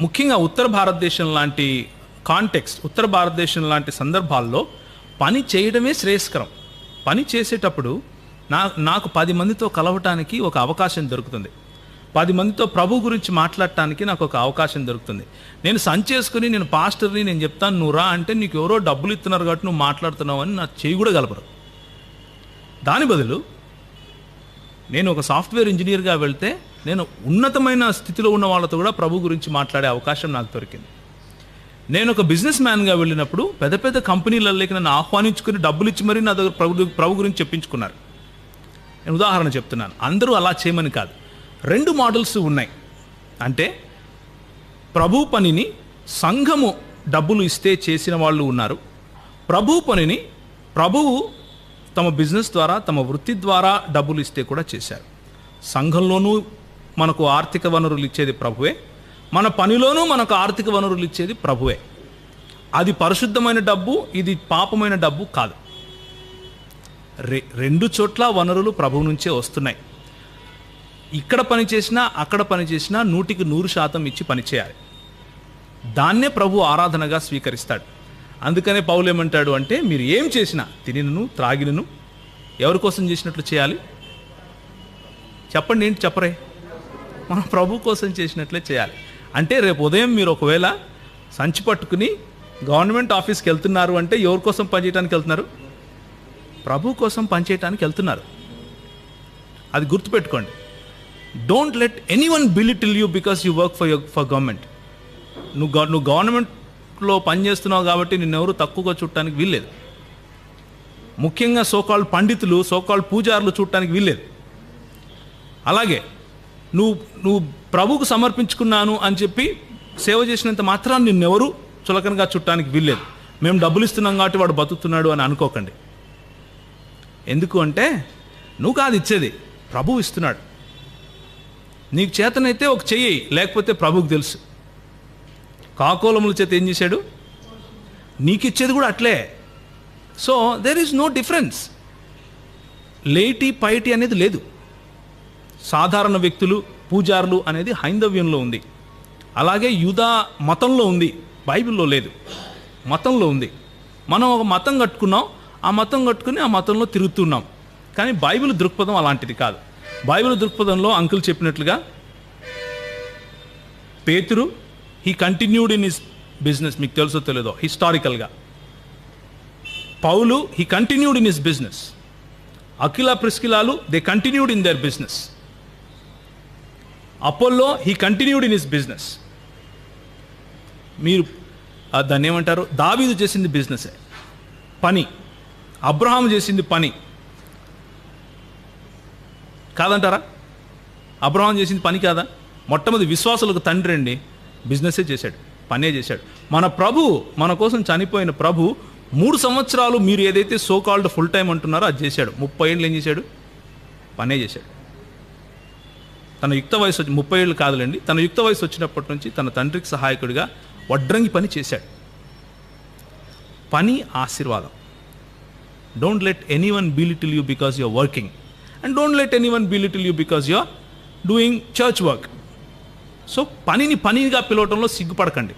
ముఖ్యంగా ఉత్తర భారతదేశం లాంటి కాంటెక్స్ట్ ఉత్తర భారతదేశం లాంటి సందర్భాల్లో పని చేయడమే శ్రేయస్కరం. పని చేసేటప్పుడు నా నాకు పది మందితో కలవటానికి ఒక అవకాశం దొరుకుతుంది. పది మందితో ప్రభు గురించి మాట్లాడటానికి నాకు ఒక అవకాశం దొరుకుతుంది. నేను సంచేసుకుని నేను పాస్టర్ని నేను చెప్తాను నువ్వు రా అంటే నీకు ఎవరో డబ్బులు ఇస్తున్నారు కాబట్టి నువ్వు మాట్లాడుతున్నావు అని నా చేయి కూడా గలపరు దాని బదులు నేను ఒక సాఫ్ట్వేర్ ఇంజనీర్గా వెళ్తే నేను ఉన్నతమైన స్థితిలో ఉన్న వాళ్ళతో కూడా ప్రభు గురించి మాట్లాడే అవకాశం నాకు దొరికింది. నేను ఒక బిజినెస్ మ్యాన్గా వెళ్ళినప్పుడు పెద్ద పెద్ద కంపెనీలలోకి నన్ను ఆహ్వానించుకుని డబ్బులు ఇచ్చి మరీ నా దగ్గర ప్రభు ప్రభు గురించి చెప్పించుకున్నారు. నేను ఉదాహరణ చెప్తున్నాను. అందరూ అలా చేయమని కాదు. రెండు మోడల్స్ ఉన్నాయి. అంటే ప్రభు పనిని సంఘము డబ్బులు ఇస్తే చేసిన వాళ్ళు ఉన్నారు. ప్రభు పనిని ప్రభువు తమ బిజినెస్ ద్వారా తమ వృత్తి ద్వారా డబ్బులు ఇస్తే కూడా చేశారు. సంఘంలోనూ మనకు ఆర్థిక వనరులు ఇచ్చేది ప్రభువే. మన పనిలోనూ మనకు ఆర్థిక వనరులు ఇచ్చేది ప్రభువే. అది పరిశుద్ధమైన డబ్బు ఇది పాపమైన డబ్బు కాదు. రె రెండు చోట్ల వనరులు ప్రభువు నుంచే వస్తున్నాయి. ఇక్కడ పని చేసినా అక్కడ పని చేసినా నూటికి నూరు శాతం ఇచ్చి పనిచేయాలి దాన్నే ప్రభు ఆరాధనగా స్వీకరిస్తాడు. అందుకనే పౌలు ఏమంటాడు అంటే మీరు ఏం చేసినా తినినను త్రాగినను ఎవరి కోసం చేసినట్లు చేయాలి? చెప్పండి ఏంటి చెప్పరే? మన ప్రభు కోసం చేసినట్లే చేయాలి. అంటే రేపు ఉదయం మీరు ఒకవేళ సంచి పట్టుకుని గవర్నమెంట్ ఆఫీస్కి వెళ్తున్నారు అంటే ఎవరి కోసం పనిచేయడానికి వెళ్తున్నారు? ప్రభు కోసం పనిచేయటానికి వెళ్తున్నారు. అది గుర్తుపెట్టుకోండి. Don't let anyone belittle you because you work for for government నువ్వు నువ్వు గవర్నమెంట్లో పనిచేస్తున్నావు కాబట్టి నిన్నెవరు తక్కువగా చూడటానికి వీల్లేదు. ముఖ్యంగా సోకాల్ పండితులు సోకాల్ పూజారులు చూడటానికి వీల్లేదు. అలాగే నువ్వు నువ్వు ప్రభుకు సమర్పించుకున్నాను అని చెప్పి సేవ చేసినంత మాత్రాన్ని నిన్నెవరు చులకనగా చుట్టానికి వీల్లేదు. మేము డబ్బులు ఇస్తున్నాం కాబట్టి వాడు బతుకుతున్నాడు అని అనుకోకండి. ఎందుకు అంటే నువ్వు కాదు ఇచ్చేది ప్రభువు ఇస్తున్నాడు. నీకు చేతనైతే ఒక చెయ్యి లేకపోతే ప్రభుకు తెలుసు. కాకోలముల చేత ఏం చేశాడు? నీకు ఇచ్చేది కూడా అట్లే. So there is no difference లేటి పైటి అనేది లేదు. సాధారణ వ్యక్తులు పూజారులు అనేది హైందవ్యంలో ఉంది. అలాగే యూదా మతంలో ఉంది. బైబిల్లో లేదు. మతంలో ఉంది. మనం ఒక మతం కట్టుకున్నాం. ఆ మతం కట్టుకుని ఆ మతంలో తిరుగుతున్నాం. కానీ బైబిల్ దృక్పథం అలాంటిది కాదు. బైబిల్ దృక్పథంలో అంకుల్ చెప్పినట్లుగా Peturu he continued in his business మీకు తెలుసో తెలియదో హిస్టారికల్గా Paulu he continued in his business Akhila ప్రిస్కిలాలు they continued in their business Apollo he continued in his business మీరు దాన్ని ఏమంటారు? దావీదు చేసింది బిజినెసే పని. అబ్రహాం చేసింది పని. కాదంటారా? అబ్రహాం చేసింది పని కాదా? మొట్టమొదటి విశ్వాసులకు తండ్రి అండి బిజినెసే చేశాడు పనే చేశాడు. మన ప్రభు మన కోసం చనిపోయిన ప్రభు మూడు సంవత్సరాలు మీరు ఏదైతే సో కాల్డ్ ఫుల్ టైం అంటున్నారో అది చేశాడు. ముప్పై ఏళ్ళు ఏం చేశాడు? పనే చేశాడు. తన యుక్త వయసు ముప్పై ఏళ్ళు కాదులేండి తన యుక్త వయసు వచ్చినప్పటి నుంచి తన తండ్రికి సహాయకుడిగా వడ్రంగి పని చేశాడు. పని ఆశీర్వాదం. Don't let anyone belittle you because your working and don't let anyone belittle you because you are doing church work so పనిని పనిగా పిలవటంలో సిగ్గుపడకండి.